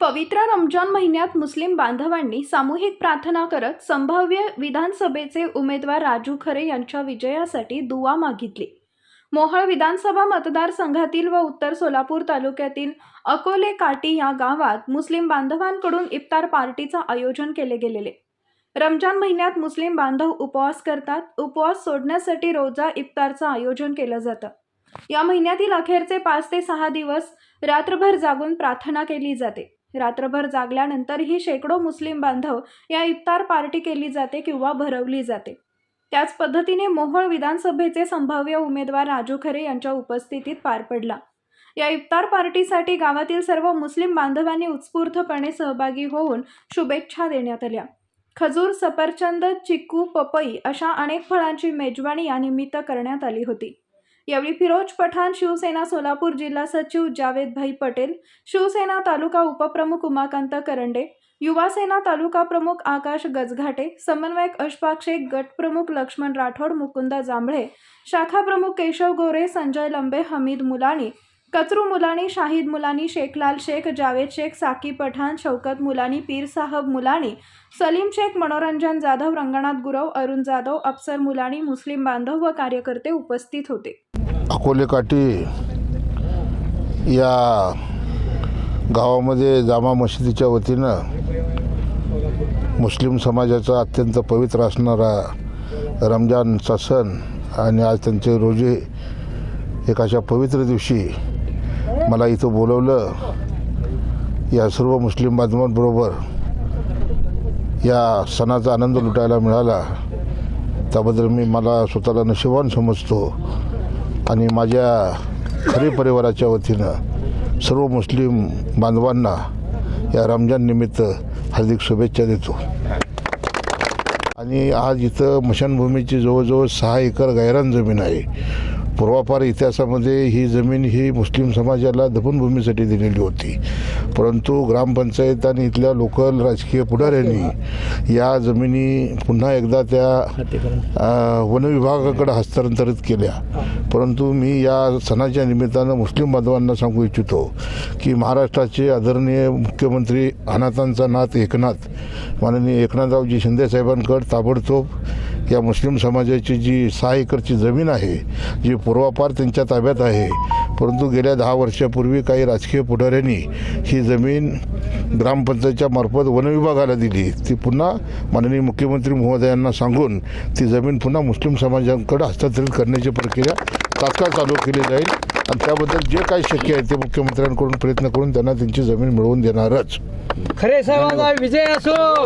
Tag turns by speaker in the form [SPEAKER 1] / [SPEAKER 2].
[SPEAKER 1] पवित्र रमजान महिन्यात मुस्लिम बांधवांनी सामूहिक प्रार्थना करत संभाव्य विधानसभेचे उमेदवार राजू खरे यांच्या विजयासाठी दुवा मागितली. मोहळ विधानसभा मतदारसंघातील व उत्तर सोलापूर तालुक्यातील अकोले काटी या गावात मुस्लिम बांधवांकडून इफ्तार पार्टीचं आयोजन केले गेलेले. रमजान महिन्यात मुस्लिम बांधव उपवास करतात. उपवास सोडण्यासाठी रोजा इफ्तारचं आयोजन केलं जातं. या महिन्यातील अखेरचे पाच ते सहा दिवस रात्रभर जागून प्रार्थना केली जाते. रात्रभर जागल्यानंतरही शेकडो मुस्लिम बांधव या इफ्तार पार्टी केली जाते किंवा भरवली जाते. त्याच पद्धतीने मोहोळ विधानसभेचे संभाव्य उमेदवार राजू खरे यांच्या उपस्थितीत पार पडला. या इफ्तार पार्टीसाठी गावातील सर्व मुस्लिम बांधवांनी उत्स्फूर्तपणे सहभागी होऊन शुभेच्छा देण्यात आल्या. खजूर सफरचंद चिकू पपई अशा अनेक फळांची मेजवानी या निमित्त करण्यात आली होती. यावेळी फिरोज पठाण शिवसेना सोलापूर जिल्हा सचिव जावेदभाई पटेल शिवसेना तालुका उपप्रमुख उमाकांत करंडे युवासेना तालुका प्रमुख आकाश गजघाटे समन्वयक अशफाक शेख गटप्रमुख लक्ष्मण राठोड मुकुंदा जांभळे शाखा प्रमुख केशव गोरे संजय लंबे हमीद मुलानी कचरू मुलानी शाहिद मुलानी शेखलाल शेख जावेद शेख साकी पठाण शौकत मुलानी पीर साहब मुलानी सलीम शेख मनोरंजन जाधव रंगनाथ गुरव अरुण जाधव अफसर मुलानी मुस्लिम बांधव व कार्यकर्ते उपस्थित होते.
[SPEAKER 2] अकोले काठी या गावामध्ये जामा मशिदीच्या वतीनं मुस्लिम समाजाचा अत्यंत पवित्र असणारा रमजानचा सण आणि आज त्यांचे रोजे एक अशा पवित्र दिवशी मला इथं बोलवलं. या सर्व मुस्लिम बांधवांबरोबर या सणाचा आनंद लुटायला मिळाला. त्याबद्दल मी मला स्वतःला नशिबान समजतो. आणि माझ्या खरे परिवाराच्या वतीनं सर्व मुस्लिम बांधवांना या रमजान निमित्त हार्दिक शुभेच्छा देतो. आणि आज इथं मशानभूमीची जवळजवळ सहा एकर गायरान जमीन आहे. पूर्वापार इतिहासामध्ये ही जमीन ही मुस्लिम समाजाला दफनभूमीसाठी दिलेली होती. परंतु ग्रामपंचायत आणि इथल्या लोकल राजकीय पुढाऱ्यांनी या जमिनी पुन्हा एकदा त्या वनविभागाकडे हस्तांतरित केल्या. परंतु मी या सणाच्या निमित्तानं मुस्लिम बांधवांना सांगू इच्छितो की महाराष्ट्राचे आदरणीय मुख्यमंत्री अनाथांचा नाथ एकनाथ माननीय एकनाथरावजी शिंदेसाहेबांकडे ताबडतोब या मुस्लिम समाजाची जी सहा एकरची जमीन आहे जी पूर्वापार त्यांच्या ताब्यात आहे परंतु गेल्या दहा वर्षापूर्वी काही राजकीय पुढाऱ्यांनी ही जमीन ग्रामपंचायतच्या मार्फत वनविभागाला दिली. ती पुन्हा माननीय मुख्यमंत्री महोदयांना सांगून ती जमीन पुन्हा मुस्लिम समाजाकडे हस्तांतरित करण्याची प्रक्रिया तात्काळ चालू केली जाईल आणि त्याबद्दल जे काही शक्य आहे ते मुख्यमंत्र्यांकडून प्रयत्न करून त्यांना त्यांची जमीन मिळवून देणारच.
[SPEAKER 3] खरे विजय असो.